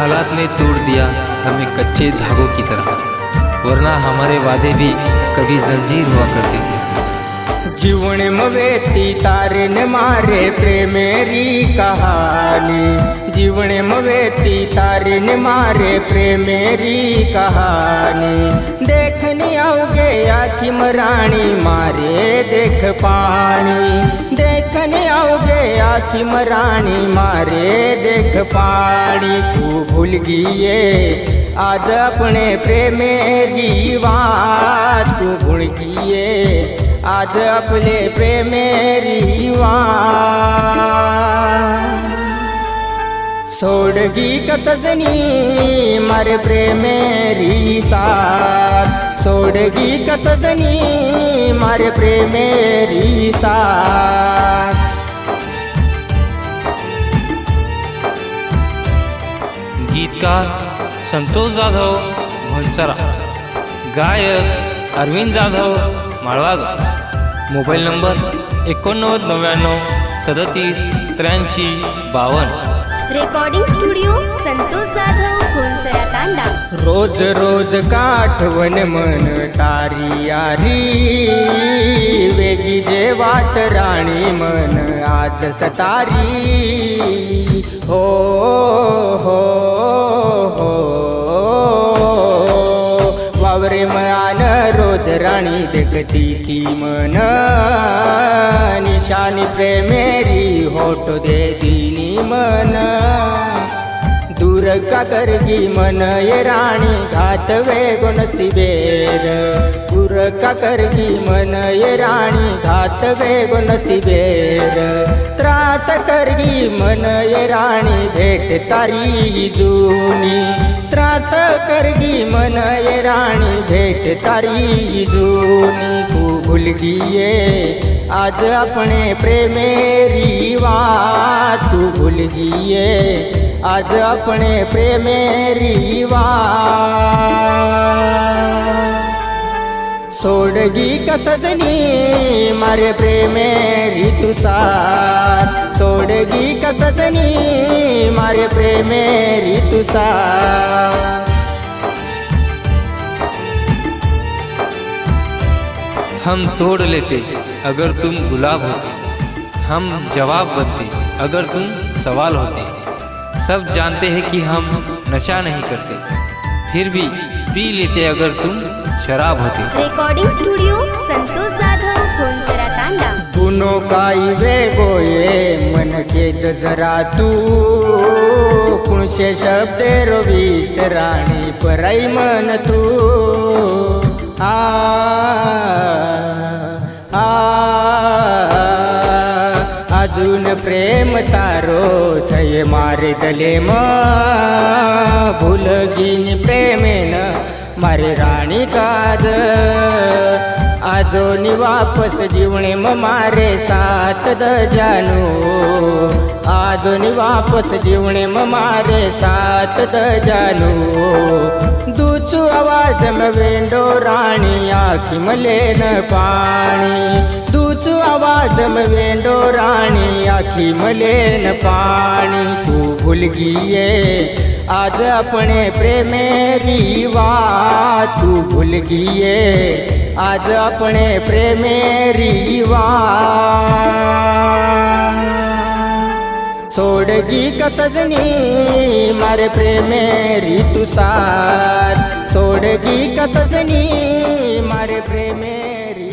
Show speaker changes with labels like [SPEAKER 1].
[SPEAKER 1] हालात ने तोड़ दिया हमें कच्चे धागों की तरह। वरना हमारे वादे भी कभी जंजीर हुआ करते थे।
[SPEAKER 2] जीवन मवेती ने मारे प्रेमेरी कहानी। जीवन मवेती ने मारे प्रेमेरी कहानी। देखनी आओगे आखी मराणी मारे देख पाणी देखनी आओगे आखी मराणी मारे देख पाणी तू भूल गई आज अपने प्रेमेरी बात। तू भूल गई आज आपले प्रेमेरी वाट सोडगी कसजनी मारे प्रेमेरी साथ सोडगी कसजनी मारे प्रेमेरी साथ
[SPEAKER 1] गीतकार संतोष जाधव भोनसरा. गायक अरविंद जाधव माळवाग. मोबाईल नंबर एकोणनव्वद नव्याण्णव सदतीस त्र्याऐंशी बावन्न.
[SPEAKER 3] रेकॉर्डिंग स्टुडिओ संतोष जाधव कोणसरा तांडा
[SPEAKER 2] रोज रोज काठवण मन तारी यारी वेगी जेवात राणी मन आज सतारी. हो हो हो. वावरे मयान रोज राणी देखती ती मन. निशानी प्रेमेरी होट दे दिली मन. दूर का करगी मन ये राणी घात वेगुण सिबेर दूर का करगी मन ये राणी घात वेगुण सिबेर त्रास करगी मन ये राणी भेट तारी जुनी. त्रास करगी मन ये राणी भेट तारी जुनी. तू भुलगी ये आज अपने प्रेमेरी रिवा तू भूल आज अपने प्रेमेरी रिवा सोडगी कसजनी मारे प्रेमेरी तू सोडगी कसजनी मारे प्रेमेरी तू
[SPEAKER 1] हम तोड़ लेते अगर तुम गुलाब होते। हम जवाब बनते अगर तुम सवाल होते। सब जानते हैं कि हम नशा नहीं करते। फिर भी पी लेते अगर तुम शराब होते।
[SPEAKER 3] रेकॉर्डिंग स्टुडिओ संतोष जाधव तांडा।
[SPEAKER 2] गुनो काई वे गोये मन के दसरा तू। कुणशे शब्द रोवीस राणी पराई मन तू। आ अजून प्रेम तारो छय मारे दले म। भूलगीन प्रेमेन मारे आजोनी आजो वापस जीवणे म मारे साथ द जानू आजोनी वापस जीवणे म मारे साथ द जानू दूचू आवाज म वेंडो राणी आखी मलेन पाणी. दूचू आवाज म वेंडो राणी आखी मलेन पाणी. तू भूल गई आज अपने प्रेमेरी वा तू भूल गई आज अपने प्रेमे रिवा। सोडगी कसजनी मारे प्रेमेरी तू सोडगी कसजनी मारे प्रेमेरी